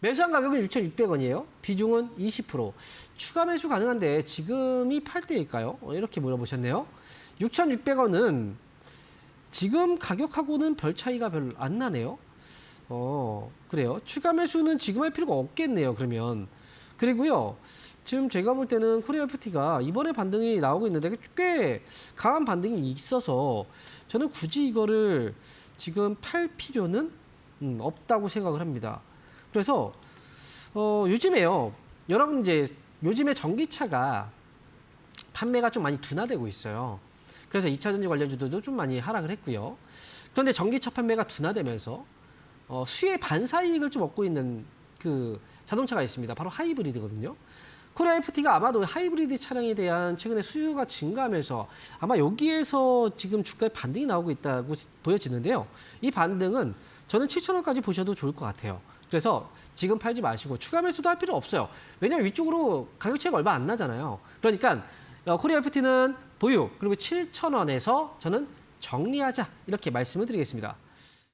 매수한 가격은 6,600원이에요. 비중은 20%. 추가 매수 가능한데 지금이 8대일까요? 어, 이렇게 물어보셨네요. 6,600원은 지금 가격하고는 별 차이가 별로 안 나네요. 어, 그래요. 추가 매수는 지금 할 필요가 없겠네요. 그러면. 그리고요. 지금 제가 볼 때는 코리아 FT가 이번에 반등이 나오고 있는데 꽤 강한 반등이 있어서 저는 굳이 이거를 지금 팔 필요는 음, 없다고 생각을 합니다. 그래서 어, 요즘에요. 여러분 이제 요즘에 전기차가 판매가 좀 많이 둔화되고 있어요. 그래서 2차 전지 관련주들도 좀 많이 하락을 했고요. 그런데 전기차 판매가 둔화되면서 어, 수의 반사 이익을 좀 얻고 있는 그 자동차가 있습니다. 바로 하이브리드거든요. 코리아 FT가 아마도 하이브리드 차량에 대한 최근에 수요가 증가하면서 아마 여기에서 지금 주가에 반등이 나오고 있다고 보여지는데요. 이 반등은 저는 7,000원까지 보셔도 좋을 것 같아요. 그래서 지금 팔지 마시고 추가 매수도 할 필요 없어요. 왜냐하면 위쪽으로 가격 차이가 얼마 안 나잖아요. 그러니까 어, 코리아 FT는 보유 그리고 7,000원에서 저는 정리하자 이렇게 말씀을 드리겠습니다.